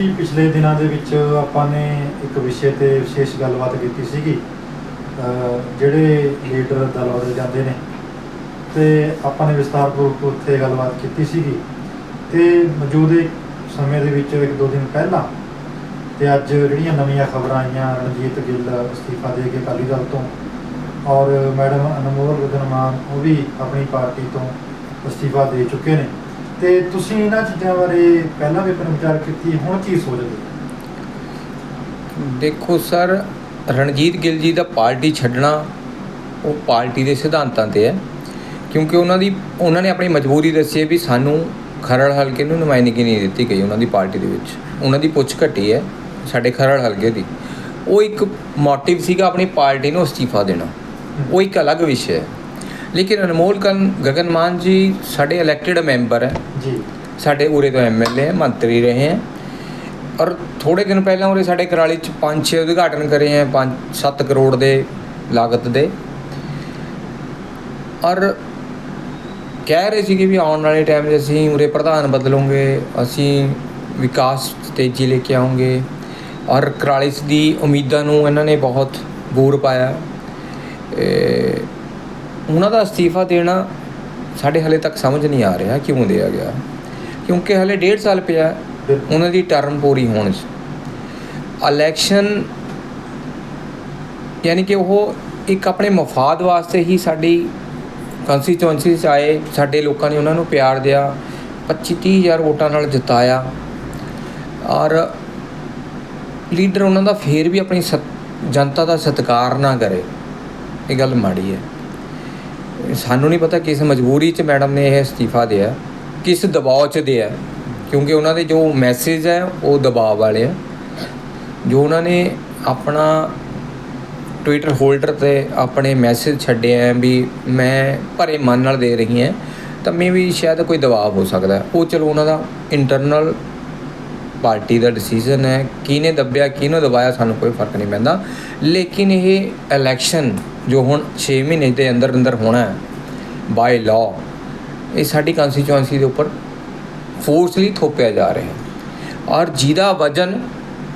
ਪਿਛਲੇ ਦਿਨਾਂ ਦੇ ਵਿੱਚ ਆਪਾਂ ਨੇ ਇੱਕ ਵਿਸ਼ੇ ਤੇ ਵਿਸ਼ੇਸ਼ ਗੱਲਬਾਤ ਕੀਤੀ ਸੀਗੀ ਜਿਹੜੇ ਲੀਡਰ ਦਲ ਬਦਲ ਜਾਂਦੇ ਨੇ, ਤੇ ਆਪਾਂ ਨੇ ਵਿਸਤਾਰਪੂਰਵਕ ਉੱਥੇ ਗੱਲਬਾਤ ਕੀਤੀ ਸੀਗੀ। ਤੇ ਮੌਜੂਦੇ ਸਮੇਂ ਦੇ ਵਿੱਚ ਇੱਕ ਦੋ ਦਿਨ ਪਹਿਲਾਂ ਤੇ ਅੱਜ ਜਿਹੜੀਆਂ ਨਵੀਆਂ ਖਬਰਾਂ ਆਈਆਂ, ਰਣਜੀਤ ਗਿੱਲ ਅਸਤੀਫਾ ਦੇ ਕੇ ਅਕਾਲੀ ਦਲ ਤੋਂ ਔਰ ਮੈਡਮ ਅਨਮੋਲ ਗਗਨ ਮਾਨ ਉਹ ਵੀ ਆਪਣੀ ਪਾਰਟੀ ਤੋਂ ਅਸਤੀਫਾ ਦੇ ਚੁੱਕੇ ਨੇ। ਤੇ ਤੁਸੀਂ ਇਹਨਾਂ ਚੀਜ਼ਾਂ ਬਾਰੇ ਪਹਿਲਾਂ ਵੀ ਆਪਣਾ ਵਿਚਾਰ ਕੀਤੀ, ਹੁਣ ਕੀ ਸੋਚਦੇ ਦੇਖੋ ਸਰ, ਰਣਜੀਤ ਗਿੱਲ ਜੀ ਦਾ ਪਾਰਟੀ ਛੱਡਣਾ ਉਹ ਪਾਰਟੀ ਦੇ ਸਿਧਾਂਤਾਂ ਤੇ ਹੈ, ਕਿਉਂਕਿ ਉਹਨਾਂ ਦੀ, ਉਹਨਾਂ ਨੇ ਆਪਣੀ ਮਜਬੂਰੀ ਦੱਸੀ ਹੈ ਵੀ ਸਾਨੂੰ ਖਰੜ ਹਲਕੇ ਨੂੰ ਨੁਮਾਇੰਦਗੀ ਨਹੀਂ ਦਿੱਤੀ ਗਈ ਉਹਨਾਂ ਦੀ ਪਾਰਟੀ ਦੇ ਵਿੱਚ। ਉਹਨਾਂ ਦੀ ਪੁੱਛ ਘਟੀ ਹੈ, ਸਾਡੇ ਖਰੜ ਹਲਕੇ ਦੀ। ਉਹ ਇੱਕ ਮੋਟਿਵ ਸੀਗਾ ਆਪਣੀ ਪਾਰਟੀ ਨੂੰ ਅਸਤੀਫਾ ਦੇਣਾ। ਉਹ ਇੱਕ ਅਲੱਗ ਵਿਸ਼ਾ ਹੈ। ਲੇਕਿਨ ਅਨਮੋਲ ਕਨ ਗਗਨ ਮਾਨ ਜੀ ਸਾਡੇ ਇਲੈਕਟਿਡ ਮੈਂਬਰ ਹੈ। ਜੀ। ਸਾਡੇ ਉਰੇ ਤੋਂ ਐਮਐਲਏ ਹੈ ਮੰਤਰੀ ਰਹੇ ਹੈ। ਔਰ ਥੋੜੇ ਦਿਨ ਪਹਿਲਾਂ ਉਰੇ ਸਾਡੇ ਕਰਾਲੀ ਚ ਪੰਜ ਛੇ ਉਦਘਾਟਨ ਕਰੇ ਹੈ 5-7 ਕਰੋੜ ਦੇ ਲਾਗਤ ਦੇ। ਔਰ ਕਹਿ ਰਹੇ ਸੀ ਕਿ ਵੀ ਆਉਣ ਵਾਲੇ ਟਾਈਮ 'ਚ ਅਸੀਂ ਉਰੇ ਪ੍ਰਧਾਨ ਬਦਲੋਗੇ ਅਸੀਂ ਵਿਕਾਸ ਤੇਜ਼ੀ ਲੈ ਕੇ ਆਉਂਗੇ। ਔਰ ਕਰਾਲੀ ਦੀ ਉਮੀਦਾਂ ਨੂੰ ਇਹਨਾਂ ਨੇ ਬਹੁਤ ਬੂਰ ਪਾਇਆ। ਉਹਨਾਂ ਦਾ ਅਸਤੀਫਾ ਦੇਣਾ ਸਾਡੇ ਹਲੇ ਤੱਕ ਸਮਝ ਨਹੀਂ ਆ ਰਿਹਾ ਕਿਉਂ ਦਿਆ ਗਿਆ। ਕਿਉਂਕਿ ਹਲੇ ਡੇਢ ਸਾਲ ਪਿਆ, ਉਹਨਾਂ ਦੀ ਟਰਮ ਪੂਰੀ ਹੋਣ 'ਚ। ਇਲੈਕਸ਼ਨ ਯਾਨੀ ਕਿ ਉਹ ਇੱਕ ਆਪਣੇ ਮਫਾਦ ਵਾਸਤੇ ਹੀ ਸਾਡੀ ਕੰਸਟੀਚੁਐਂਸੀ 'ਚ ਆਏ, ਸਾਡੇ ਲੋਕਾਂ ਨੇ ਉਹਨਾਂ ਨੂੰ ਪਿਆਰ ਦਿਆ 25 30 ਹਜ਼ਾਰ ਵੋਟਾਂ ਨਾਲ ਜਿਤਾਇਆ। ਔਰ ਲੀਡਰ ਉਹਨਾਂ ਦਾ ਫੇਰ ਵੀ ਆਪਣੀ ਸਤ- ਜਨਤਾ ਦਾ ਸਤਿਕਾਰ ਨਾ ਕਰੇ। ਇਹ ਗੱਲ ਮਾੜੀ ਹੈ। ਸਾਨੂੰ ਨਹੀਂ ਪਤਾ ਕਿਸ ਮਜਬੂਰੀ 'ਚ ਮੈਡਮ ਨੇ ਇਹ ਅਸਤੀਫਾ ਦਿਆ। ਕਿਸ ਦਬਾਅ 'ਚ ਦਿਆ। ਕਿਉਂਕਿ ਉਹਨਾਂ ਦੇ ਜੋ ਮੈਸੇਜ ਹੈ, ਉਹ ਦਬਾਅ ਵਾਲੇ ਆ। ਜੋ ਉਹਨਾਂ ਨੇ ਆਪਣਾ ਟਵਿੱਟਰ ਹੋਲਡਰ ਤੇ ਆਪਣੇ ਮੈਸੇਜ ਛੱਡੇ ਆ ਵੀ ਮੈਂ ਭਰੇ ਮਨ ਨਾਲ ਦੇ ਰਹੀ ਹਾਂ, ਤਾਂ ਮੇ ਵੀ ਸ਼ਾਇਦ ਕੋਈ ਦਬਾਅ ਹੋ ਸਕਦਾ। ਉਹ ਚਲੋ ਉਹਨਾਂ ਦਾ ਇੰਟਰਨਲ ਪਾਰਟੀ ਦਾ ਡਿਸੀਜਨ ਹੈ, ਕਿਹਨੇ ਦੱਬਿਆ, ਕਿਹਨੂੰ ਦਬਾਇਆ, ਸਾਨੂੰ ਕੋਈ ਫ਼ਰਕ ਨਹੀਂ ਪੈਂਦਾ। ਲੇਕਿਨ ਇਹ ਇਲੈਕਸ਼ਨ ਜੋ ਹੁਣ 6 ਮਹੀਨੇ ਦੇ ਅੰਦਰ ਅੰਦਰ ਹੋਣਾ ਹੈ ਬਾਈ ਲਾਅ ਇਹ ਸਾਡੀ ਕੰਸਟੀਚੁਐਂਸੀ ਦੇ ਉੱਪਰ ਫੋਰਸਲੀ ਥੋਪਿਆ ਜਾ ਰਿਹਾ ਹੈ। ਔਰ ਜਿਹਦਾ ਵਜਨ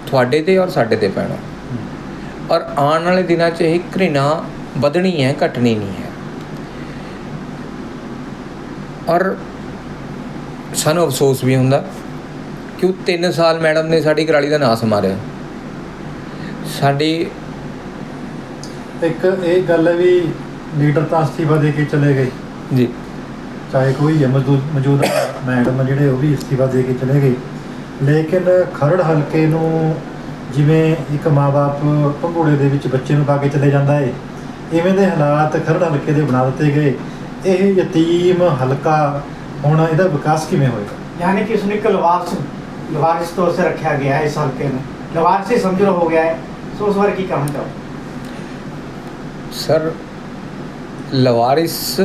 ਤੁਹਾਡੇ ਤੇ ਔਰ ਸਾਡੇ ਤੇ ਪੈਣਾ। ਔਰ ਆਉਣ ਵਾਲੇ ਦਿਨਾਂ 'ਚ ਇਹ ਘ੍ਰਿਣਾ ਵਧਣੀ ਹੈ, ਘਟਣੀ ਨਹੀਂ ਹੈ। ਔਰ ਸਾਨੂੰ ਅਫਸੋਸ ਵੀ ਹੁੰਦਾ। ਕਿ ਉਹ 3 ਸਾਲ ਮੈਡਮ ਨੇ ਸਾਡੀ ਕਰਾਲੀ ਦਾ ਨਾਂ ਸਮਾਰਿਆ ਸਾਡੀ ਇੱਕ ਇਹ ਗੱਲ ਹੈ ਵੀ ਲੀਡਰ ਤਾਂ ਅਸਤੀਫਾ ਦੇ ਕੇ ਚਲੇ ਗਏ। ਜੀ। ਚਾਹੇ ਕੋਈ ਹੈ ਮੌਜੂਦ ਮੌਜੂਦਾ ਮੈਡਮ ਜਿਹੜੇ ਉਹ ਵੀ ਅਸਤੀਫਾ ਦੇ ਕੇ ਚਲੇ ਗਏ। ਲੇਕਿਨ ਖਰੜ ਹਲਕੇ ਨੂੰ ਜਿਵੇਂ ਇੱਕ ਮਾਪੇ ਪੰਘੂੜੇ ਦੇ ਵਿੱਚ ਬੱਚੇ ਨੂੰ ਪਾ ਕੇ ਚਲੇ ਜਾਂਦਾ ਏ ਇਵੇਂ ਦੇ ਹਾਲਾਤ ਖਰੜ ਹਲਕੇ ਦੇ ਬਣਾ ਦਿੱਤੇ ਗਏ। ਇਹ ਯਤੀਮ ਹਲਕਾ ਹੁਣ ਇਹਦਾ ਵਿਕਾਸ ਕਿਵੇਂ ਹੋਏਗਾ? ਯਾਨੀ ਕਿ ਸੁਨੀਲ ਕਲਵਾਲ ਸਿੰਘ ਲਵਾਰਿਸ ਤੌਰ ਸੇ ਰੱਖਿਆ ਗਿਆ ਹੈ ਇਸ ਹਲਕੇ ਨੂੰ। ਲਵਾਰਸੀ ਸਮਝੋ ਹੋ ਗਿਆ ਹੈ। ਸੋ ਉਸ ਬਾਰੇ ਕੀ ਕਹਿਣਾ ਚਾਹੋ ਸਰ ਲਵਾਰਿਸ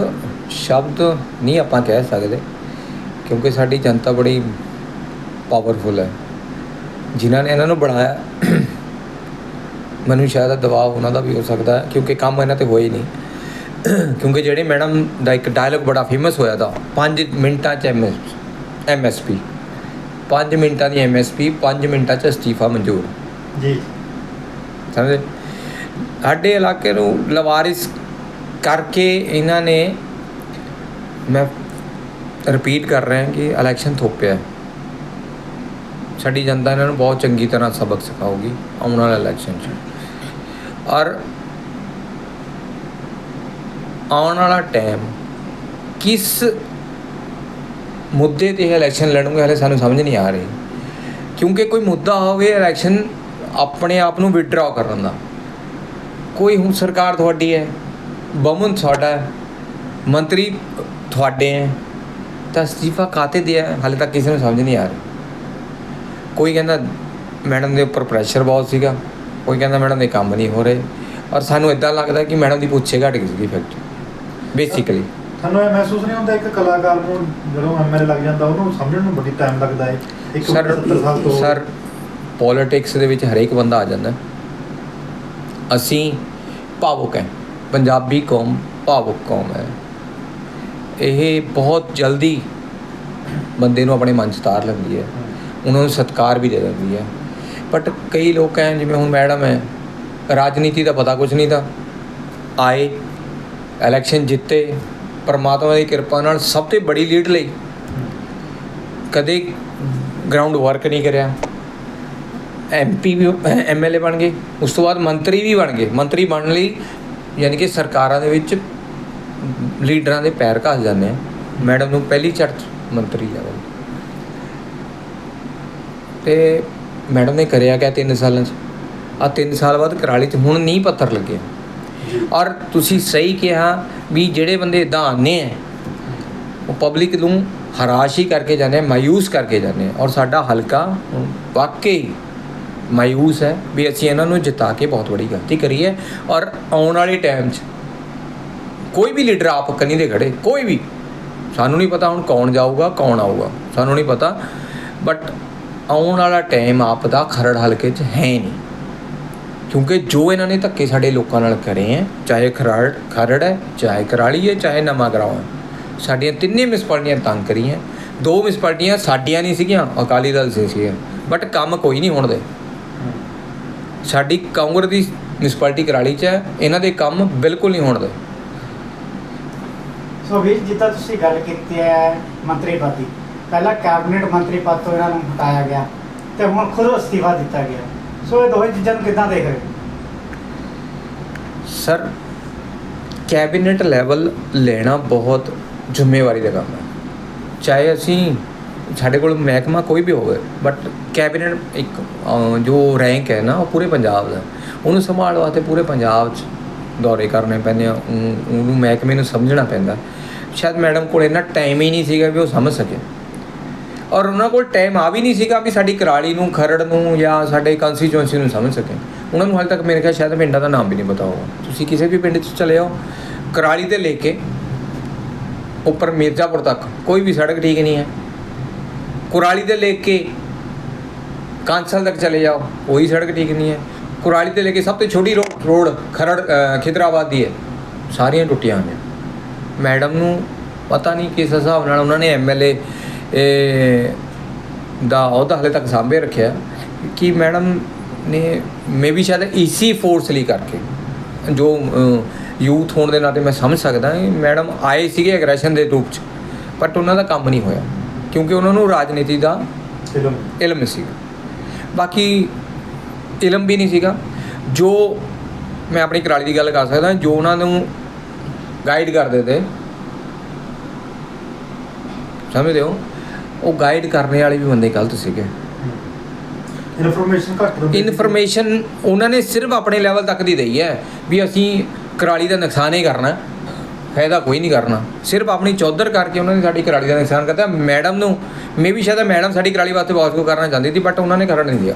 ਸ਼ਬਦ ਨਹੀਂ ਆਪਾਂ ਕਹਿ ਸਕਦੇ, ਕਿਉਂਕਿ ਸਾਡੀ ਜਨਤਾ ਬੜੀ ਪਾਵਰਫੁਲ ਹੈ। ਜਿਨ੍ਹਾਂ ਨੇ ਇਹਨਾਂ ਨੂੰ ਬਣਾਇਆ, ਮੈਨੂੰ ਸ਼ਾਇਦ ਦਬਾਅ ਉਹਨਾਂ ਦਾ ਵੀ ਹੋ ਸਕਦਾ ਹੈ, ਕਿਉਂਕਿ ਕੰਮ ਇਹਨਾਂ ਤੇ ਹੋਇਆ ਹੀ ਨਹੀਂ। ਕਿਉਂਕਿ ਜਿਹੜੇ ਮੈਡਮ ਦਾ ਇੱਕ ਡਾਇਲੌਗ ਬੜਾ ਫੇਮਸ ਹੋਇਆ ਦਾ 5 ਮਿੰਟਾਂ ਚ ਐਮਐਸਪੀ 5 ਮਿੰਟਾਂ ਦੀ ਐਮਐਸਪੀ 5 ਮਿੰਟਾਂ ਚ ਅਸਤੀਫਾ ਮਨਜ਼ੂਰ। ਜੀ। ਸਮਝੇ? ਸਾਡੇ ਇਲਾਕੇ ਨੂੰ ਲਵਾਰਿਸ ਕਰਕੇ ਇਹਨਾਂ ਨੇ ਮੈਂ ਰਿਪੀਟ ਕਰ ਰਿਹਾ ਕਿ ਇਲੈਕਸ਼ਨ ਥੋਪਿਆ। ਸਾਡੀ ਜਨਤਾ ਇਹਨਾਂ ਨੂੰ ਬਹੁਤ ਚੰਗੀ ਤਰ੍ਹਾਂ ਸਬਕ ਸਿਖਾਊਗੀ ਆਉਣ ਵਾਲੇ ਇਲੈਕਸ਼ਨ 'ਚ। ਔਰ ਆਉਣ ਵਾਲਾ ਟਾਈਮ ਕਿਸ ਮੁੱਦੇ ਤੇ ਇਲੈਕਸ਼ਨ ਲੜੂਗੇ ਹਲੇ ਸਾਨੂੰ ਸਮਝ ਨਹੀਂ ਆ ਰਹੀ। ਕਿਉਂਕਿ ਕੋਈ ਮੁੱਦਾ ਹੋਵੇ ਇਲੈਕਸ਼ਨ ਆਪਣੇ ਆਪ ਨੂੰ ਵਿਡਰਾਅ ਕਰਨ ਦਾ। ਕੋਈ ਹੁਣ ਸਰਕਾਰ ਤੁਹਾਡੀ ਹੈ, ਬਮਨ ਤੁਹਾਡਾ ਹੈ, ਮੰਤਰੀ ਤੁਹਾਡੇ ਹੈ, ਤਾਂ ਅਸਤੀਫਾ ਕਾਤੇ ਦਿਆ ਹੈ? ਹਾਲੇ ਤੱਕ ਕਿਸੇ ਨੂੰ ਸਮਝ ਨਹੀਂ ਆ ਰਹੀ। ਕੋਈ ਕਹਿੰਦਾ ਮੈਡਮ ਦੇ ਉੱਪਰ ਪ੍ਰੈਸ਼ਰ ਬਹੁਤ ਸੀਗਾ, ਕੋਈ ਕਹਿੰਦਾ ਮੈਡਮ ਦੇ ਕੰਮ ਨਹੀਂ ਹੋ ਰਹੇ। ਔਰ ਸਾਨੂੰ ਇਦਾਂ ਲੱਗਦਾ ਕਿ ਮੈਡਮ ਦੀ ਪੁੱਛੇ ਘਟ ਗਈ ਸੀਗੀ ਫੈਕਟਰੀ ਬੇਸਿਕਲੀ ਤੁਹਾਨੂੰ ਇਹ ਮਹਿਸੂਸ ਨਹੀਂ ਹੁੰਦਾ ਇੱਕ ਕਲਾਕਾਰ ਨੂੰ ਜਦੋਂ ਐਮਐਲਏ ਲੱਗ ਜਾਂਦਾ ਉਹਨੂੰ ਸਮਝਣ ਨੂੰ ਬੜੀ ਟਾਈਮ ਲੱਗਦਾ ਹੈ। ਇੱਕ ਸਰ 70 ਸਾਲ ਤੋਂ ਸਰ ਪੋਲਿਟਿਕਸ ਦੇ ਵਿੱਚ ਹਰੇਕ ਬੰਦਾ ਆ ਜਾਂਦਾ। ਅਸੀਂ ਭਾਵੁਕ ਹੈ। ਪੰਜਾਬੀ ਕੌਮ ਭਾਵੁਕ ਕੌਮ ਹੈ। ਇਹ ਬਹੁਤ ਜਲਦੀ ਬੰਦੇ ਨੂੰ ਆਪਣੇ ਮਨ 'ਚ ਤਾਰ ਲੈਂਦੀ ਹੈ। ਉਹਨਾਂ ਨੂੰ ਸਤਿਕਾਰ ਵੀ ਦੇ ਦਿੰਦੀ ਹੈ। ਬਟ ਕਈ ਲੋਕ ਹੈ ਜਿਵੇਂ ਹੁਣ ਮੈਡਮ ਹੈ ਰਾਜਨੀਤੀ ਦਾ ਪਤਾ ਕੁਝ ਨਹੀਂ ਤਾਂ ਆਏ ਇਲੈਕਸ਼ਨ ਜਿੱਤੇ ਪਰਮਾਤਮਾ ਦੀ ਕਿਰਪਾ ਨਾਲ ਸਭ ਤੋਂ ਬੜੀ ਲੀਡ ਲਈ ਕਦੇ ਗਰਾਊਂਡ ਵਰਕ ਨਹੀਂ ਕਰਿਆ। ਐਮਪੀ ਵੀ ਐਮਐਲਏ ਬਣ ਗਏ। ਉਸ ਤੋਂ ਬਾਅਦ ਮੰਤਰੀ ਵੀ ਬਣ ਗਏ। ਮੰਤਰੀ ਬਣਨ ਲਈ ਯਾਨੀ ਕਿ ਸਰਕਾਰਾਂ ਦੇ ਵਿੱਚ ਲੀਡਰਾਂ ਦੇ ਪੈਰ ਘਸ ਜਾਂਦੇ ਆ। ਮੈਡਮ ਨੂੰ ਪਹਿਲੀ ਚਰਚ ਮੰਤਰੀ ਲੈਵਲ ਤੇ ਮੈਡਮ ਨੇ ਕਰਿਆ ਕਿਆ 3 ਸਾਲਾਂ 'ਚ? ਆ 3 ਸਾਲ ਬਾਅਦ ਕਰਾਲੀ 'ਚ ਹੁਣ ਨਹੀਂ ਪੱਥਰ ਲੱਗੇ ਔਰ ਤੁਸੀਂ ਸਹੀ ਕਿਹਾ ਵੀ ਜਿਹੜੇ ਬੰਦੇ ਇਦਾਂ ਆਨੇ ਆ ਉਹ ਪਬਲਿਕ ਨੂੰ ਹਰਾਸ਼ ਹੀ ਕਰਕੇ ਜਾਂਦੇ ਆ ਮਾਯੂਸ ਕਰਕੇ ਜਾਂਦੇ ਔਰ ਸਾਡਾ ਹਲਕਾ ਵਾਕਈ ਮਾਯੂਸ ਹੈ ਵੀ ਅਸੀਂ ਇਹਨਾਂ ਨੂੰ ਜਿਤਾ ਕੇ ਬਹੁਤ ਵੱਡੀ ਗਲਤੀ ਕਰੀ ਹੈ। ਔਰ ਆਉਣ ਵਾਲੇ ਟਾਈਮ 'ਚ ਕੋਈ ਵੀ ਲੀਡਰ ਆਪ ਕੰਨੀ ਦੇ ਖੜੇ, ਕੋਈ ਵੀ। ਸਾਨੂੰ ਨਹੀਂ ਪਤਾ ਹੁਣ ਕੌਣ ਜਾਊਗਾ, ਕੌਣ ਆਊਗਾ। ਸਾਨੂੰ ਨਹੀਂ ਪਤਾ ਬਟ ਆਉਣ ਵਾਲਾ ਟਾਈਮ ਆਪ ਦਾ ਖਰੜ ਹਲਕੇ 'ਚ ਹੈ ਨਹੀਂ। ਕਿਉਂਕਿ ਜੋ ਇਹਨਾਂ ਨੇ ਧੱਕੇ ਸਾਡੇ ਲੋਕਾਂ ਨਾਲ ਕਰੇ ਹੈ, ਚਾਹੇ ਖਰੜ ਖਰੜ ਹੈ, ਚਾਹੇ ਕਰਾਲੀ ਹੈ, ਚਾਹੇ ਨਵਾਂ ਗਰਾਉਂ ਹੈ, ਸਾਡੀਆਂ ਤਿੰਨੇ ਮਿਸਪਲਟੀਆਂ ਤੰਗ ਕਰੀਆਂ ਦੋ ਮਿਸਪਲਟੀਆਂ ਸਾਡੀਆਂ ਨਹੀਂ ਸੀਗੀਆਂ, ਅਕਾਲੀ ਦਲ ਸੀ ਬਟ ਕੰਮ ਕੋਈ ਨਹੀਂ ਹੋਣ ਦੇ। ਸਾਡੀ ਕਾਂਗਰਸ ਦੀ ਮਿਸਪਲਟੀ ਕਰਾਲੀ 'ਚ ਹੈ, ਇਹਨਾਂ ਦੇ ਕੰਮ ਬਿਲਕੁਲ ਨਹੀਂ ਹੋਣ ਦੇ। ਸੋ ਵੀਰ, ਜਿੱਦਾਂ ਤੁਸੀਂ ਗੱਲ ਕੀਤੀ ਹੈ ਮੰਤਰੀ ਪਦ ਦੀ, ਪਹਿਲਾਂ ਕੈਬਨਿਟ ਮੰਤਰੀ ਪਦ ਤੋਂ ਇਹਨਾਂ ਨੂੰ ਹਟਾਇਆ ਗਿਆ ਤੇ ਹੁਣ ਖੁਦ ਅਸਤੀਫਾ ਦਿੱਤਾ ਗਿਆ। ਸੋ ਇਹ ਦੋਵੇਂ ਚੀਜ਼ਾਂ ਨੂੰ ਕਿੱਦਾਂ ਦੇਖ ਰਹੇ ਹੋ? ਸਰ ਕੈਬਨਿਟ ਲੈਵਲ ਲੈਣਾ ਬਹੁਤ ਜ਼ਿੰਮੇਵਾਰੀ ਦਾ ਕੰਮ ਹੈ। ਚਾਹੇ ਅਸੀਂ ਸਾਡੇ ਕੋਲ ਮਹਿਕਮਾ ਕੋਈ ਵੀ ਹੋਵੇ ਬਟ ਕੈਬਨਿਟ ਇੱਕ ਅਹ, ਜੋ ਰੈਂਕ ਹੈ ਨਾ ਉਹ ਪੂਰੇ ਪੰਜਾਬ ਦਾ। ਉਹਨੂੰ ਸੰਭਾਲ ਵਾਸਤੇ ਪੂਰੇ ਪੰਜਾਬ 'ਚ ਦੌਰੇ ਕਰਨੇ ਪੈਂਦੇ ਆ ਉਹ- ਉਹਨੂੰ ਮਹਿਕਮੇ ਨੂੰ ਸਮਝਣਾ ਪੈਂਦਾ। ਸ਼ਾਇਦ ਮੈਡਮ ਕੋਲ ਇੰਨਾ ਟਾਈਮ ਹੀ ਨਹੀਂ ਸੀਗਾ ਵੀ ਉਹ ਸਮਝ ਸਕੇ। ਔਰ ਉਹਨਾਂ ਕੋਲ ਟਾਈਮ ਆ ਵੀ ਨਹੀਂ ਸੀਗਾ ਵੀ ਸਾਡੀ ਕਰਾਲੀ ਨੂੰ, ਖਰੜ ਨੂੰ ਜਾਂ ਸਾਡੇ ਕੰਸਟੀਚੁਐਂਸੀ ਨੂੰ ਸਮਝ ਸਕੇ। ਉਹਨਾਂ ਨੂੰ ਹਾਲੇ ਤੱਕ ਮੇਰੇ ਖਿਆਲ ਸ਼ਾਇਦ ਪਿੰਡਾਂ ਦਾ ਨਾਮ ਵੀ ਨਹੀਂ ਪਤਾ ਹੋਊਗਾ। ਤੁਸੀਂ ਕਿਸੇ ਵੀ ਪਿੰਡ 'ਚ ਚਲੇ ਜਾਓ, ਕਰਾਲੀ ਤੋਂ ਲੈ ਕੇ ਉੱਪਰ ਮਿਰਜ਼ਾਪੁਰ ਤੱਕ, ਕੋਈ ਵੀ ਸੜਕ ਠੀਕ ਨਹੀਂ ਹੈ। ਕੁਰਾਲੀ 'ਤੇ ਲੈ ਕੇ ਕਾਂਸਲ ਤੱਕ ਚਲੇ ਜਾਓ, ਕੋਈ ਸੜਕ ਠੀਕ ਨਹੀਂ ਹੈ। ਕੁਰਾਲੀ 'ਤੇ ਲੈ ਕੇ ਸਭ ਤੋਂ ਛੋਟੀ ਰੋ- ਰੋਡ ਖਰੜ ਖਿਦਰਾਬਾਦ ਦੀ ਹੈ। ਸਾਰੀਆਂ ਟੁੱਟੀਆਂ ਹੋਈਆਂ। ਮੈਡਮ ਨੂੰ ਪਤਾ ਨਹੀਂ ਕਿਸ ਹਿਸਾਬ ਨਾਲ ਉਹਨਾਂ ਨੇ ਐਮਐਲਏ ਦਾ ਅਹੁਦਾ ਹਲੇ ਤੱਕ ਸਾਂਭੇ ਰੱਖਿਆ ਕਿ ਮੈਡਮ ਨੇ ਮੇਬੀ ਸ਼ਾਇਦ ਈਸੀ ਫੋਰਸ ਲਈ ਕਰਕੇ ਜੋ ਯੂਥ ਹੋਣ ਦੇ ਨਾਤੇ ਮੈਂ ਸਮਝ ਸਕਦਾ ਮੈਡਮ ਆਏ ਸੀਗੇ ਐਗਰੈਸ਼ਨ ਦੇ ਰੂਪ ਚ ਬਟ ਉਹਨਾਂ ਦਾ ਕੰਮ ਨਹੀਂ ਹੋਇਆ ਕਿਉਂਕਿ ਉਹਨਾਂ ਨੂੰ ਰਾਜਨੀਤੀ ਦਾ ਇਲਮ। ਨਹੀਂ ਸੀਗਾ। ਬਾਕੀ ਇਲਮ ਵੀ ਨਹੀਂ ਸੀਗਾ ਜੋ ਮੈਂ ਆਪਣੀ ਕਰਾਲੀ ਦੀ ਗੱਲ ਕਰ ਸਕਦਾ ਜੋ ਉਹਨਾਂ ਨੂੰ ਗਾਈਡ ਕਰਦੇ ਤੇ। ਸਮਝਦੇ ਹੋ? ਉਹ ਗਾਈਡ ਕਰਨੇ ਵਾਲੇ ਵੀ ਬੰਦੇ ਗਲਤ ਸੀਗੇ। ਇਨਫੋਰਮੇਸ਼ਨ ਘੱਟ ਦਿੰਦੇ। ਇਨਫੋਰਮੇਸ਼ਨ ਉਹਨਾਂ ਨੇ ਸਿਰਫ ਆਪਣੇ ਲੈਵਲ ਤੱਕ ਦੀ ਦਈ ਹੈ ਵੀ ਅਸੀਂ ਕਰਾਲੀ ਦਾ ਨੁਕਸਾਨ ਹੀ ਕਰਨਾ ਫਾਇਦਾ ਕੋਈ ਨਹੀਂ ਕਰਨਾ। ਸਿਰਫ ਆਪਣੀ ਚੌਧਰ ਕਰਕੇ ਉਹਨਾਂ ਨੇ ਸਾਡੀ ਕਰਾਲੀ ਦਾ ਨੁਕਸਾਨ ਕਰਤਾ ਮੈਡਮ ਨੂੰ ਮੇਬੀ ਸ਼ਾਇਦ ਮੈਡਮ ਸਾਡੀ ਕਰਾਲੀ ਵਾਸਤੇ ਬਹੁਤ ਕੁਝ ਕਰਨਾ ਚਾਹੁੰਦੀ ਸੀ ਬਟ ਉਹਨਾਂ ਨੇ ਕਰਨ ਨਹੀਂ ਦਿਆ।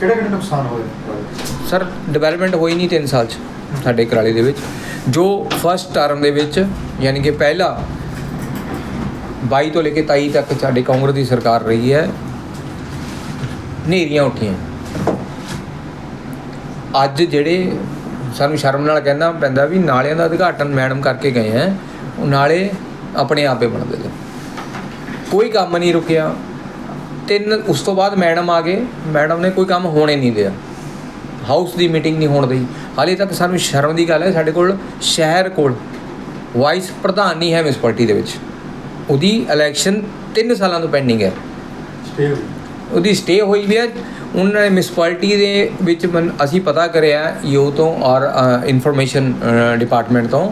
ਕਿਹੜੇ ਕਿਹੜੇ ਨੁਕਸਾਨ ਹੋਏ? ਸਰ ਡਿਵੈਲਪਮੈਂਟ ਹੋਈ ਨਹੀਂ 3 ਸਾਲ ਚ ਸਾਡੇ ਕਰਾਲੀ ਦੇ ਵਿੱਚ। ਜੋ ਫਸਟ ਟਰਮ ਦੇ ਵਿੱਚ ਯਾਨੀ ਕਿ ਪਹਿਲਾ 22 ਤੋਂ ਲੈ ਕੇ 23 ਤੱਕ ਸਾਡੀ ਕਾਂਗਰਸ ਦੀ ਸਰਕਾਰ ਰਹੀ ਹੈ। ਨੇਰੀਆਂ ਉੱਠੀਆਂ। ਅੱਜ ਜਿਹੜੇ ਸਾਨੂੰ ਸ਼ਰਮ ਨਾਲ ਕਹਿੰਦਾ ਪੈਂਦਾ ਵੀ ਨਾਲਿਆਂ ਦਾ ਉਦਘਾਟਨ ਮੈਡਮ ਕਰਕੇ ਗਏ ਹੈ। ਉਹ ਨਾਲੇ ਆਪਣੇ ਆਪੇ ਬਣਦੇ ਨੇ। ਕੋਈ ਕੰਮ ਨਹੀਂ ਰੁਕਿਆ। ਤਿੰਨ ਉਸ ਤੋਂ ਬਾਅਦ ਮੈਡਮ ਆ ਗਏ। ਮੈਡਮ ਨੇ ਕੋਈ ਕੰਮ ਹੋਣੇ ਨਹੀਂ ਦਿਆ। ਹਾਊਸ ਦੀ ਮੀਟਿੰਗ ਨਹੀਂ ਹੋਣ ਦਈ। ਹਾਲੇ ਤੱਕ ਸਾਨੂੰ ਸ਼ਰਮ ਦੀ ਗੱਲ ਹੈ। ਸਾਡੇ ਕੋਲ ਸ਼ਹਿਰ ਕੋਲ ਵਾਈਸ ਪ੍ਰਧਾਨ ਨਹੀਂ ਹੈ ਮਿਊਨਿਸਪੈਲਿਟੀ ਦੇ ਵਿੱਚ। ਉਹਦੀ ਇਲੈਕਸ਼ਨ 3 ਸਾਲਾਂ ਤੋਂ ਪੈਂਡਿੰਗ ਹੈ। ਸਟੇ ਉਹਦੀ ਸਟੇ ਹੋਈ ਵੀ ਹੈ। ਉਹਨਾਂ ਨੇ ਮਿਊਨਿਸਪੈਲਿਟੀ ਦੇ ਵਿੱਚ ਅਸੀਂ ਪਤਾ ਕਰਿਆ ਯੂ ਤੋਂ ਔਰ ਇਨਫੋਰਮੇਸ਼ਨ ਡਿਪਾਰਟਮੈਂਟ ਤੋਂ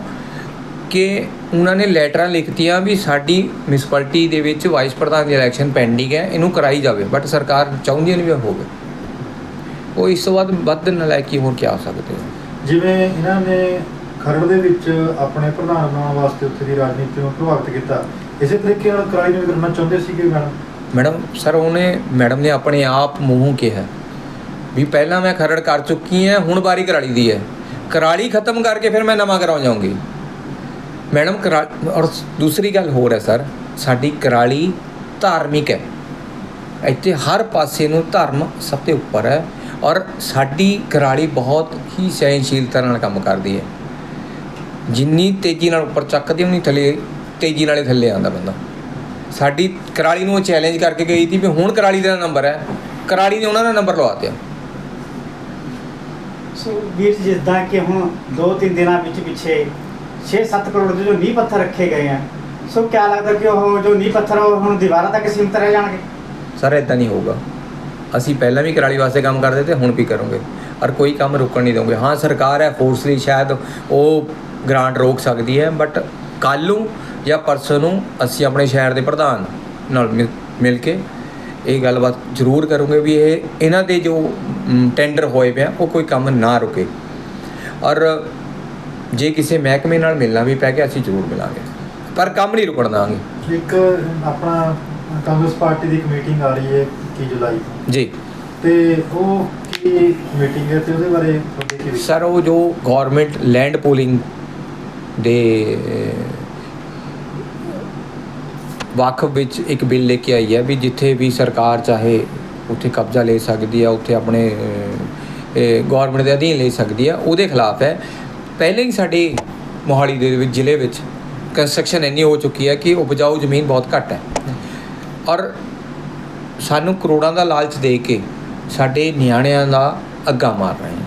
ਕਿ ਉਹਨਾਂ ਨੇ ਲੈਟਰਾਂ ਲਿਖਤੀਆਂ ਵੀ ਸਾਡੀ ਮਿਊਨਿਸਪੈਲਿਟੀ ਦੇ ਵਿੱਚ ਵਾਈਸ ਪ੍ਰਧਾਨ ਦੀ ਇਲੈਕਸ਼ਨ ਪੈਂਡਿੰਗ ਹੈ। ਇਹਨੂੰ ਕਰਾਈ ਜਾਵੇ। ਬਟ ਸਰਕਾਰ ਚਾਹੁੰਦੀ ਨਹੀਂ ਵੀ ਹੋਵੇ। ਉਹ ਇਸ ਤੋਂ ਬਾਅਦ ਵੱਧ ਨਲਾਇਕੀ ਹੋਰ ਕੀ ਆ ਸਕਦੇ ਜਿਵੇਂ ਇਹਨਾਂ ਨੇ ਖਰੜ ਦੇ ਵਿੱਚ ਆਪਣੇ ਪ੍ਰਧਾਨ ਬਣਾਉਣ ਵਾਸਤੇ ਉੱਥੇ ਦੀ ਰਾਜਨੀਤੀ ਨੂੰ ਪ੍ਰਭਾਵਿਤ ਕੀਤਾ। ਇਸੇ ਤਰੀਕੇ ਨਾਲ ਕਰਾਲੀ ਨੂੰ ਕਰਨਾ ਚਾਹੁੰਦੇ ਸੀਗੇ ਮੈਡਮ? ਮੈਡਮ, ਸਰ, ਉਹਨੇ, ਮੈਡਮ ਨੇ ਆਪਣੇ ਆਪ ਮੂੰਹੋਂ ਕਿਹਾ ਵੀ ਪਹਿਲਾਂ ਮੈਂ ਖਰੜ ਕਰ ਚੁੱਕੀ ਹਾਂ, ਹੁਣ ਵਾਰੀ ਕਰਾਲੀ ਦੀ ਹੈ। ਕਰਾਲੀ ਖਤਮ ਕਰਕੇ ਫਿਰ ਮੈਂ ਨਵਾਂ ਕਰਾਉਂ ਜਾਊਂਗੀ। ਮੈਡਮ, ਕਰਾ, ਔਰ ਦੂਸਰੀ ਗੱਲ ਹੋਰ ਹੈ ਸਰ, ਸਾਡੀ ਕਰਾਲੀ ਧਾਰਮਿਕ ਹੈ। ਇੱਥੇ ਹਰ ਪਾਸੇ ਨੂੰ ਧਰਮ ਸਭ ਤੋਂ ਉੱਪਰ ਹੈ ਔਰ ਸਾਡੀ ਕਰਾਲੀ ਬਹੁਤ ਹੀ ਸਹਿਨਸ਼ੀਲਤਾ ਨਾਲ ਕੰਮ ਕਰਦੀ ਹੈ। ਜਿੰਨੀ ਤੇਜ਼ੀ ਨਾਲ ਉੱਪਰ ਚੱਕਦੀ ਉਨੀ ਥੱਲੇ ਤੇਜ਼ੀ ਨਾਲੇ ਥੱਲੇ ਆਉਂਦਾ ਬੰਦਾ। ਸਾਡੀ ਕਰਾਲੀ ਨੂੰ ਚੈਲੰਜ ਕਰਕੇ ਗਈ ਸੀ ਵੀ ਹੁਣ ਕਰਾਲੀ ਦਾ ਨੰਬਰ ਹੈ। ਕਰਾਲੀ ਨੇ ਉਹਨਾਂ ਦਾ ਨੰਬਰ ਲਵਾ ਦਿੱਤਾ। ਸੋ ਵੀਰ ਜੀ, ਜਿੱਦਾਂ ਕਿ ਹੁਣ 2-3 ਦਿਨਾਂ ਵਿੱਚ ਪਿੱਛੇ 6-7 ਕਰੋੜ ਦੇ ਜੋ ਨੀਂਹ ਪੱਥਰ ਰੱਖੇ ਗਏ ਆ। ਸੋ ਕਿਆ ਲੱਗਦਾ ਕਿ ਉਹ ਜੋ ਨੀਂਹ ਪੱਥਰ ਉਹ ਹੁਣ ਦੀਵਾਰਾਂ ਤੱਕ ਸੀਮਤ ਰਹਿ ਜਾਣਗੇ? ਸਰ ਇਦਾਂ ਨਹੀਂ ਹੋਊਗਾ। ਅਸੀਂ ਪਹਿਲਾਂ ਵੀ ਕਰਾਲੀ ਵਾਸਤੇ ਕੰਮ ਕਰਦੇ ਤੇ ਹੁਣ ਵੀ ਕਰੋਗੇ। ਔਰ ਕੋਈ ਕੰਮ ਰੁਕਣ ਨਹੀਂ ਦੋਗੇ ਹਾਂ ਸਰਕਾਰ ਹੈ ਫੋਰਸਲੀ ਸ਼ਾਇਦ ਉਹ ਗ੍ਰਾਂਟ ਰੋਕ ਸਕਦੀ ਹੈ ਬਟ ਕੱਲ੍ਹ ਨੂੰ ਜਾਂ ਪਰਸੋਂ ਨੂੰ ਅਸੀਂ ਆਪਣੇ ਸ਼ਹਿਰ ਦੇ ਪ੍ਰਧਾਨ ਨਾਲ ਮਿਲ- ਕੇ ਇਹ ਗੱਲਬਾਤ ਜ਼ਰੂਰ ਕਰੋਗੇ ਵੀ ਇਹ ਇਹਨਾਂ ਦੇ ਜੋ ਟੈਂਡਰ ਹੋਏ ਪਿਆ ਉਹ ਕੋਈ ਕੰਮ ਨਾ ਰੁਕੇ। ਔਰ ਜੇ ਕਿਸੇ ਮਹਿਕਮੇ ਨਾਲ ਮਿਲਣਾ ਵੀ ਪੈ ਗਿਆ ਅਸੀਂ ਜ਼ਰੂਰ ਮਿਲਾਂਗੇ। ਪਰ ਕੰਮ ਨਹੀਂ ਰੁਕਣ ਦਾਂਗੇ ਇੱਕ ਆਪਣਾ ਕਾਂਗਰਸ ਪਾਰਟੀ ਦੀ ਇੱਕ ਮੀਟਿੰਗ ਆ ਰਹੀ ਹੈ 21 ਜੁਲਾਈ। ਜੀ। ਤੇ ਉਹ ਕੀ ਮੀਟਿੰਗ ਹੈ ਤੇ ਉਹਦੇ ਬਾਰੇ ਤੁਹਾਡੇ ਕੀ ਵਿਚਾਰ? ਸਰ ਉਹ ਜੋ ਗਵਰਨਮੈਂਟ ਲੈਂਡ ਪੂਲਿੰਗ ਦੇ ਵਾਕਫ ਵਿੱਚ ਇੱਕ ਬਿੱਲ ਲੈ ਕੇ ਆਈ ਹੈ ਵੀ ਜਿੱਥੇ ਵੀ ਸਰਕਾਰ ਚਾਹੇ ਉੱਥੇ ਕਬਜ਼ਾ ਲੈ ਸਕਦੀ ਹੈ ਉੱਥੇ ਆਪਣੇ ਗਵਰਨਮੈਂਟ ਦੇ ਅਧੀਨ ਲੈ ਸਕਦੀ ਹੈ ਉਹਦੇ ਖਿਲਾਫ ਹੈ। ਪਹਿਲੇ ਹੀ ਸਾਡੇ ਮੋਹਾਲੀ ਦੇ ਵਿੱਚ, ਜ਼ਿਲ੍ਹੇ ਵਿੱਚ ਕੰਸਟਰਕਸ਼ਨ ਇੰਨੀ ਹੋ ਚੁੱਕੀ ਹੈ ਕਿ ਉਪਜਾਊ ਜ਼ਮੀਨ ਬਹੁਤ ਘੱਟ ਹੈ। ਔਰ ਸਾਨੂੰ ਕਰੋੜਾਂ ਦਾ ਲਾਲਚ ਦੇ ਕੇ ਸਾਡੇ ਨਿਆਣਿਆਂ ਦਾ ਅੱਗਾ ਮਾਰ ਰਹੇ ਹਨ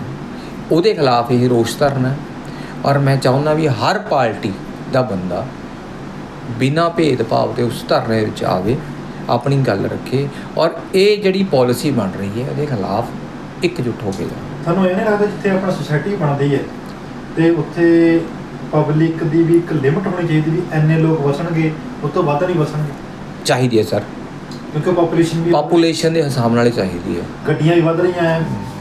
ਉਹਦੇ ਖਿਲਾਫ ਇਹ ਰੋਸ ਧਰਨਾ ਔਰ ਮੈਂ ਚਾਹੁੰਦਾ ਵੀ ਹਰ ਪਾਰਟੀ ਦਾ ਬੰਦਾ ਬਿਨਾਂ ਭੇਦਭਾਵ ਦੇ ਉਸ ਧਰਨੇ ਵਿੱਚ ਆਵੇ ਆਪਣੀ ਗੱਲ ਰੱਖੇ ਔਰ ਇਹ ਜਿਹੜੀ ਪਾਲਿਸੀ ਬਣ ਰਹੀ ਹੈ ਇਹਦੇ ਖਿਲਾਫ ਇਕਜੁੱਟ ਹੋ ਕੇ ਜਾਵੇ। ਤੁਹਾਨੂੰ ਇਹ ਨਹੀਂ ਲੱਗਦਾ ਜਿੱਥੇ ਆਪਣਾ ਸੁਸਾਇਟੀ ਬਣਦੀ ਹੈ ਤੇ ਉੱਥੇ ਪਬਲਿਕ ਦੀ ਵੀ ਇੱਕ ਲਿਮਟ ਹੋਣੀ ਚਾਹੀਦੀ ਵੀ ਐਨੇ ਲੋਕ ਵਸਣਗੇ ਉਸ ਤੋਂ ਵੱਧ ਨਹੀਂ ਵਸਣਗੇ? ਚਾਹੀਦੀ ਹੈ ਸਰ। ਕਿਉਂਕਿ ਪੋਪੂਲੇਸ਼ਨ ਵੀ ਪਾਪੂਲੇਸ਼ਨ ਦੇ ਹਿਸਾਬ ਨਾਲ ਹੀ ਚਾਹੀਦੀ ਹੈ। ਗੱਡੀਆਂ ਵੀ ਵੱਧ ਰਹੀਆਂ ਹੈ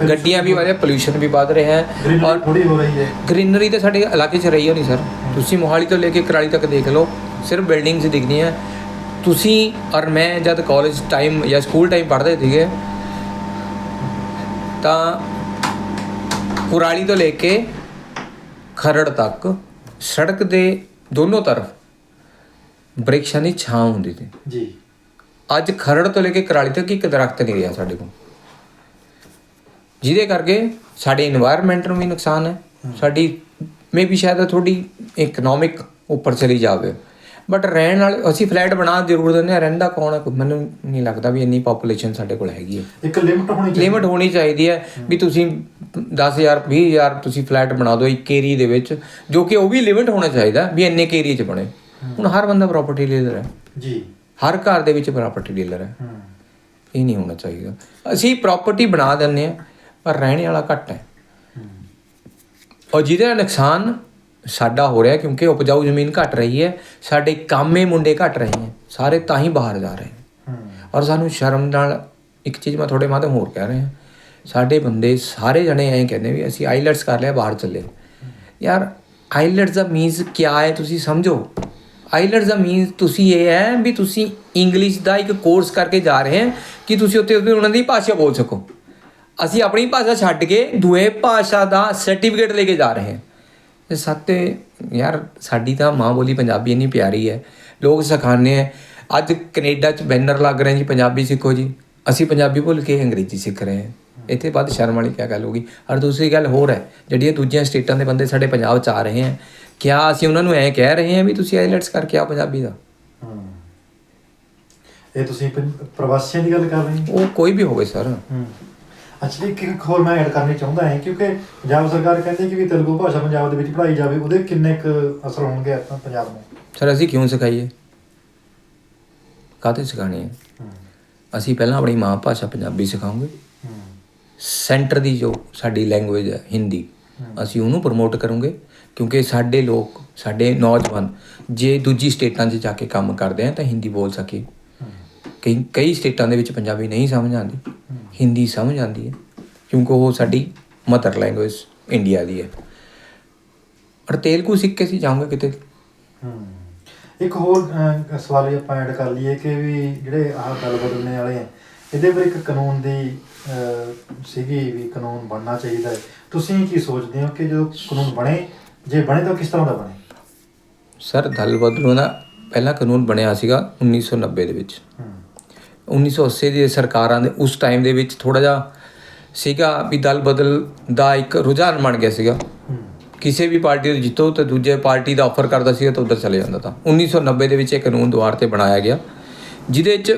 ਗੱਡੀਆਂ ਵੀ ਵਧੇ ਪੋਲੂਸ਼ਨ ਵੀ ਵੱਧ ਰਿਹਾ ਹੈ ਔਰ ਥੋੜੀ ਹੋ ਰਹੀ ਹੈ। ਗ੍ਰੀਨਰੀ ਤਾਂ ਸਾਡੇ ਇਲਾਕੇ 'ਚ ਰਹੀ ਹੋ ਨਹੀਂ ਸਰ ਤੁਸੀਂ ਮੋਹਾਲੀ ਤੋਂ ਲੈ ਕੇ ਕਰਾਲੀ ਤੱਕ ਦੇਖ ਲਓ। ਸਿਰਫ ਬਿਲਡਿੰਗਸ ਹੀ ਦਿਖਦੀਆਂ। ਤੁਸੀਂ ਔਰ ਮੈਂ ਜਦ ਕਾਲਜ ਟਾਈਮ ਜਾਂ ਸਕੂਲ ਟਾਈਮ ਪੜ੍ਹਦੇ ਸੀਗੇ ਤਾਂ ਪੁਰਾਲੀ ਤੋਂ ਲੈ ਕੇ ਖਰੜ ਤੱਕ ਸੜਕ ਦੇ ਦੋਨੋਂ ਤਰਫ ਬ੍ਰਿਕਸ਼ਾਂ ਦੀ ਛਾਂ ਹੁੰਦੀ ਸੀ। ਜੀ। ਅੱਜ ਖਰੜ ਤੋਂ ਲੈ ਕੇ ਕਰਾਲੀ ਤੱਕ ਇੱਕ ਦਰਖਤ ਨਹੀਂ ਰਿਹਾ ਸਾਡੇ ਕੋਲ। ਜਿਹਦੇ ਕਰਕੇ ਸਾਡੇ এনवायरमेंट ਨੂੰ ਵੀ ਨੁਕਸਾਨ ਹੈ। ਸਾਡੀ ਮੇਬੀ ਸ਼ਾਇਦ ਥੋੜੀ ਇਕਨੋਮਿਕ ਉੱਪਰ ਚਲੀ ਜਾਵੇ। ਬਟ ਰਹਿਣ ਵਾਲੇ ਅਸੀਂ ਫਲੈਟ ਬਣਾ ਜ਼ਰੂਰ ਦਿੰਦੇ ਹਾਂ। ਰਹਿੰਦਾ ਕੌਣ ਹੈ? ਮੈਨੂੰ ਨਹੀਂ ਲੱਗਦਾ ਵੀ ਇੰਨੀ ਪੋਪੂਲੇਸ਼ਨ ਸਾਡੇ ਕੋਲ ਹੈਗੀ ਹੈ। ਇੱਕ ਲਿਮਟ ਹੋਣੀ ਚਾਹੀਦੀ। ਲਿਮਟ ਹੋਣੀ ਚਾਹੀਦੀ ਹੈ ਵੀ ਤੁਸੀਂ 10000 20000 ਤੁਸੀਂ ਫਲੈਟ ਬਣਾ ਦਿਓ ਇੱਕ ਏਰੀਏ ਦੇ ਵਿੱਚ ਜੋ ਕਿ ਉਹ ਵੀ ਲਿਮਟ ਹੋਣਾ ਚਾਹੀਦਾ ਵੀ ਇੰਨੇ ਏਰੀਏ 'ਚ ਬਣੇ। ਹੁਣ ਹਰ ਬੰਦਾ ਪ੍ਰਾਪਰਟੀ ਡੀਲਰ ਹੈ। ਜੀ। ਹਰ ਘਰ ਦੇ ਵਿੱਚ ਪ੍ਰਾਪਰਟੀ ਡੀਲਰ ਹੈ। ਇਹ ਨਹੀਂ ਹੋਣਾ ਚਾਹੀਦਾ। ਅਸੀਂ ਪ੍ਰਾਪਰਟੀ ਬਣਾ ਦਿੰਦੇ ਆ ਪਰ ਰਹਿਣੇ ਵਾਲਾ ਘੱਟ ਹੈ। ਔਰ ਜਿਹਦੇ ਨਾਲ ਨੁਕਸਾਨ ਸਾਡਾ ਹੋ ਰਿਹਾ ਕਿਉਂਕਿ ਉਪਜਾਊ ਜ਼ਮੀਨ ਘਟ ਰਹੀ ਹੈ ਸਾਡੇ ਕਾਮੇ ਮੁੰਡੇ ਘਟ ਰਹੇ ਹੈ ਸਾਰੇ ਤਾਂ ਹੀ ਬਾਹਰ ਜਾ ਰਹੇ ਨੇ। ਔਰ ਸਾਨੂੰ ਸ਼ਰਮ ਨਾਲ ਇੱਕ ਚੀਜ਼ ਮੈਂ ਤੁਹਾਡੇ ਮਾਧਿਅਮ ਹੋਰ ਕਹਿ ਰਿਹਾ। ਸਾਡੇ ਬੰਦੇ ਸਾਰੇ ਜਣੇ ਐਂ ਕਹਿੰਦੇ ਵੀ ਅਸੀਂ ਆਈਲੈਟਸ ਕਰ ਲਿਆ ਬਾਹਰ ਚੱਲੇ। ਯਾਰ ਆਈਲੈਟਸ ਦਾ ਮੀਨਸ ਕੀ ਹੈ ਤੁਸੀਂ ਸਮਝੋ? ਆਈਲੈਟਸ ਦਾ ਮੀਨਸ ਤੁਸੀਂ ਇਹ ਹੈ ਵੀ ਤੁਸੀਂ ਇੰਗਲਿਸ਼ ਦਾ ਇੱਕ ਕੋਰਸ ਕਰਕੇ ਜਾ ਰਹੇ ਹੈ ਕਿ ਤੁਸੀਂ ਉੱਥੇ ਉੱਥੇ ਉਹਨਾਂ ਦੀ ਭਾਸ਼ਾ ਬੋਲ ਸਕੋ। ਅਸੀਂ ਆਪਣੀ ਭਾਸ਼ਾ ਛੱਡ ਕੇ ਦੂਏ ਭਾਸ਼ਾ ਦਾ ਸਰਟੀਫਿਕੇਟ ਲੈ ਕੇ ਜਾ ਰਹੇ ਹਾਂ। ਤੇ ਸੱਤੇ ਯਾਰ ਸਾਡੀ ਤਾਂ ਮਾਂ ਬੋਲੀ ਪੰਜਾਬੀ ਇੰਨੀ ਪਿਆਰੀ ਹੈ ਲੋਕ ਸਿਖਾਉਂਦੇ ਆ। ਅੱਜ ਕੈਨੇਡਾ 'ਚ ਬੈਨਰ ਲੱਗ ਰਹੇ ਜੀ ਪੰਜਾਬੀ ਸਿੱਖੋ ਜੀ। ਅਸੀਂ ਪੰਜਾਬੀ ਭੁੱਲ ਕੇ ਅੰਗਰੇਜ਼ੀ ਸਿੱਖ ਰਹੇ ਹਾਂ। ਇੱਥੇ ਵੱਧ ਸ਼ਰਮ ਵਾਲੀ ਕੀ ਗੱਲ ਹੋਗੀ ਔਰ ਦੂਸਰੀ ਗੱਲ ਹੋਰ ਹੈ ਜਿਹੜੀਆਂ ਦੂਜੀਆਂ ਸਟੇਟਾਂ ਦੇ ਬੰਦੇ ਸਾਡੇ ਪੰਜਾਬ 'ਚ ਆ ਰਹੇ ਹੈ ਕਿਆ ਅਸੀਂ ਉਹਨਾਂ ਨੂੰ ਐਂ ਕਹਿ ਰਹੇ ਹਾਂ ਵੀ ਤੁਸੀਂ ਆਈਲੈਟਸ ਕਰਕੇ ਆਓ ਪੰਜਾਬੀ ਦਾ? ਹੂੰ। ਇਹ ਤੁਸੀਂ ਪ੍ਰਵਾਸੀਆਂ ਦੀ ਗੱਲ ਕਰ ਰਹੇ ਹੋ? ਉਹ ਕੋਈ ਵੀ ਹੋਵੇ ਸਰ। ਜੀ, ਇੱਕ ਹੋਰ ਮੈਂ ਐਡ ਕਰਨੀ ਚਾਹੁੰਦਾ ਹਾਂ ਕਿਉਂਕਿ ਪੰਜਾਬ ਸਰਕਾਰ ਕਹਿੰਦੀ ਕਿ ਵੀ ਤੇਲਗੂ ਭਾਸ਼ਾ ਪੰਜਾਬ ਦੇ ਵਿੱਚ ਪੜ੍ਹਾਈ ਜਾਵੇ ਉਹਦੇ ਕਿੰਨੇ ਕੁ ਅਸਰ ਹੋਣਗੇ ਆਪਾਂ ਪੰਜਾਬ ਨੂੰ? ਸਰ ਅਸੀਂ ਕਿਉਂ ਸਿਖਾਈਏ? ਕਾਹਤੇ ਸਿਖਾਣੀ ਹੈ? ਅਸੀਂ ਪਹਿਲਾਂ ਆਪਣੀ ਮਾਂ ਭਾਸ਼ਾ ਪੰਜਾਬੀ ਸਿਖਾਉਂਗੇ। ਸੈਂਟਰ ਦੀ ਜੋ ਸਾਡੀ ਲੈਂਗੁਏਜ ਹੈ ਹਿੰਦੀ ਅਸੀਂ ਉਹਨੂੰ ਪ੍ਰਮੋਟ ਕਰੂੰਗੇ ਕਿਉਂਕਿ ਸਾਡੇ ਲੋਕ ਸਾਡੇ ਨੌਜਵਾਨ ਜੇ ਦੂਜੀ ਸਟੇਟਾਂ 'ਚ ਜਾ ਕੇ ਕੰਮ ਕਰਦੇ ਆ ਤਾਂ ਹਿੰਦੀ ਬੋਲ ਸਕੇ ਕਈ ਕਈ ਸਟੇਟਾਂ ਦੇ ਵਿੱਚ ਪੰਜਾਬੀ ਨਹੀਂ ਸਮਝ ਆਉਂਦੀ ਹਿੰਦੀ ਸਮਝ ਆਉਂਦੀ ਹੈ ਕਿਉਂਕਿ ਉਹ ਸਾਡੀ ਮਦਰ ਲੈਂਗੁਏਜ ਇੰਡੀਆ ਦੀ ਹੈ। ਔਰ ਤੇਲਗੂ ਸਿੱਖ ਕੇ ਅਸੀਂ ਜਾਵਾਂਗੇ ਕਿਤੇ? ਇੱਕ ਹੋਰ ਸਵਾਲ ਵੀ ਆਪਾਂ ਐਡ ਕਰ ਲਈਏ ਕਿ ਵੀ ਜਿਹੜੇ ਆਹ ਗੱਲ ਬਦਲਣੇ ਵਾਲੇ ਆ ਇਹਦੇ ਪਰ ਇੱਕ ਕਾਨੂੰਨ ਦੀ ਸੀਗੀ ਵੀ ਕਾਨੂੰਨ ਬਣਨਾ ਚਾਹੀਦਾ ਹੈ। ਤੁਸੀਂ ਕੀ ਸੋਚਦੇ ਹੋ ਕਿ ਜੋ ਕਾਨੂੰਨ ਬਣੇ ਜੇ ਬਣੇ ਤਾਂ ਕਿਸ ਤਰ੍ਹਾਂ ਦਾ ਬਣੇ? ਸਰ ਦਲ ਬਦਲੂ ਦਾ ਪਹਿਲਾ ਕਾਨੂੰਨ ਬਣਿਆ ਸੀਗਾ 1990 ਦੇ ਵਿੱਚ। 1980 ਦੀ ਸਰਕਾਰਾਂ ਦੇ ਉਸ ਟਾਈਮ ਦੇ ਵਿੱਚ ਥੋੜਾ ਜਿਹਾ ਸੀਗਾ ਵੀ ਦਲ ਬਦਲ ਦਾ ਇੱਕ ਰੁਝਾਨ ਬਣ ਗਿਆ ਸੀਗਾ। ਕਿਸੇ ਵੀ ਪਾਰਟੀ ਤੋਂ ਜਿੱਤੋ ਤੇ ਦੂਜੇ ਪਾਰਟੀ ਦਾ ਆਫਰ ਕਰਦਾ ਸੀਗਾ ਤਾਂ ਉਧਰ ਚਲੇ ਜਾਂਦਾ ਤਾਂ। 1990 ਦੇ ਵਿੱਚ ਇਹ ਕਾਨੂੰਨ ਦੁਆਰ ਤੇ ਬਣਾਇਆ ਗਿਆ ਜਿਹਦੇ 'ਚ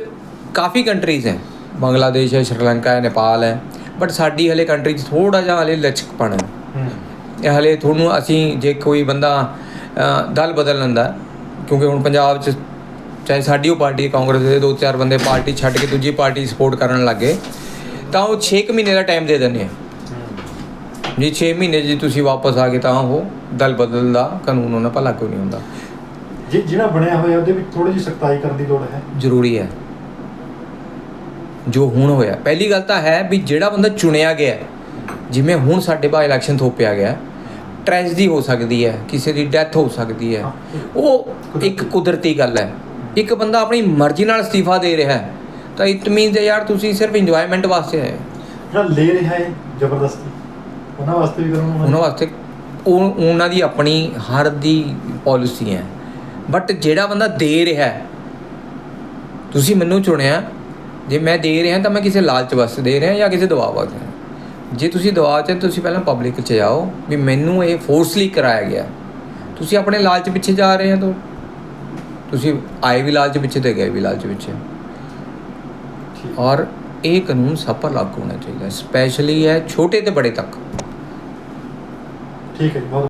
ਕਾਫੀ ਕੰਟਰੀਜ਼ ਹੈ। ਬੰਗਲਾਦੇਸ਼ ਹੈ ਸ਼੍ਰੀਲੰਕਾ ਹੈ ਨੇਪਾਲ ਹੈ। ਬਟ ਸਾਡੀ ਹਲੇ ਕੰਟਰੀ 'ਚ ਥੋੜਾ ਜਿਹਾ ਹਲੇ ਲਚਕਪਣ ਹੈ। ਇਹ ਹਲੇ ਤੁਹਾਨੂੰ ਅਸੀਂ ਜੇ ਕੋਈ ਬੰਦਾ ਦਲ ਬਦਲ ਲੈਂਦਾ ਕਿਉਂਕਿ ਹੁਣ ਪੰਜਾਬ 'ਚ ਚਾਹੇ ਸਾਡੀ ਉਹ ਪਾਰਟੀ ਕਾਂਗਰਸ ਦੇ ਦੋ ਚਾਰ ਬੰਦੇ ਪਾਰਟੀ ਛੱਡ ਕੇ ਦੂਜੀ ਪਾਰਟੀ ਸਪੋਰਟ ਕਰਨ ਲੱਗੇ ਤਾਂ ਉਹ 6 ਮਹੀਨੇ ਦਾ ਟਾਈਮ ਦੇ ਦਿੰਦੇ ਆ। ਜੀ 6 ਮਹੀਨੇ ਜੇ ਤੁਸੀਂ ਵਾਪਸ ਆ ਗਏ ਤਾਂ ਉਹ ਦਲ ਬਦਲ ਦਾ ਕਾਨੂੰਨ ਉਹਨਾਂ ਭਲਾ ਕਿਉਂ ਨਹੀਂ ਹੁੰਦਾ। ਜਿ- ਜਿਹੜਾ ਬਣਿਆ ਹੋਇਆ ਉਹਦੇ ਵਿੱਚ ਥੋੜੀ ਜਿਹੀ ਸਖਤਾਈ ਕਰਨ ਦੀ ਲੋੜ ਹੈ। ਜ਼ਰੂਰੀ ਹੈ। ਜੋ ਹੁਣ ਹੋਇਆ ਪਹਿਲੀ ਗੱਲ ਤਾਂ ਹੈ ਵੀ ਜਿਹੜਾ ਬੰਦਾ ਚੁਣਿਆ ਗਿਆ ਜਿਵੇਂ ਹੁਣ ਸਾਡੇ ਬਾਈ ਇਲੈਕਸ਼ਨ ਥੋਪਿਆ ਗਿਆ ਟ੍ਰੈਜਡੀ ਹੋ ਸਕਦੀ ਹੈ ਕਿਸੇ ਦੀ ਡੈਥ ਹੋ ਸਕਦੀ ਹੈ। ਉਹ ਇੱਕ ਕੁਦਰਤੀ ਗੱਲ ਹੈ। ਇੱਕ ਬੰਦਾ ਆਪਣੀ ਮਰਜ਼ੀ ਨਾਲ ਅਸਤੀਫਾ ਦੇ ਰਿਹਾ ਹੈ ਤਾਂ ਇਟ ਮੀਨਸ ਯਾਰ ਤੁਸੀਂ ਸਿਰਫ ਇੰਜੋਇਮੈਂਟ ਵਾਸਤੇ ਆਏ। ਜਿਹੜਾ ਲੈ ਰਿਹਾ ਹੈ ਜ਼ਬਰਦਸਤੀ। ਉਹਨਾਂ ਵਾਸਤੇ ਵੀ ਕਰਨਾ ਉਹਨਾਂ ਵਾਸਤੇ ਉਹ ਉਹਨਾਂ ਦੀ ਆਪਣੀ ਹਰ ਦੀ ਪਾਲਿਸੀ ਹੈ। ਬਟ ਜਿਹੜਾ ਬੰਦਾ ਦੇ ਰਿਹਾ ਹੈ, ਤੁਸੀਂ ਮੈਨੂੰ ਚੁਣਿਆ ਜੇ ਮੈਂ ਦੇ ਰਿਹਾ ਤਾਂ ਮੈਂ ਕਿਸੇ ਲਾਲਚ ਵਾਸਤੇ ਦੇ ਰਿਹਾ ਜਾਂ ਕਿਸੇ ਦਬਾਅ ਵਾਸਤੇ ਜੇ ਤੁਸੀਂ ਦਬਾਅ 'ਚ ਤੁਸੀਂ ਪਹਿਲਾਂ ਪਬਲਿਕ 'ਚ ਜਾਓ ਵੀ ਮੈਨੂੰ ਇਹ ਫੋਰਸਲੀ ਕਰਾਇਆ ਗਿਆ। ਤੁਸੀਂ ਆਪਣੇ ਲਾਲਚ ਪਿੱਛੇ ਜਾ ਰਹੇ ਹੋ ਤਾਂ ਤੁਸੀਂ ਆਏ ਵੀ ਲਾਲਚ ਪਿੱਛੇ ਤੇ ਗਏ ਵੀ ਲਾਲਚ ਪਿੱਛੇ ਠੀਕ। ਔਰ ਇਹ ਕਾਨੂੰਨ ਸਭ ਪਰ ਲਾਗੂ ਹੋਣਾ ਚਾਹੀਦਾ ਸਪੈਸ਼ਲੀ ਹੈ ਛੋਟੇ ਤੇ ਬੜੇ ਤੱਕ। ਠੀਕ ਹੈ ਬਹੁਤ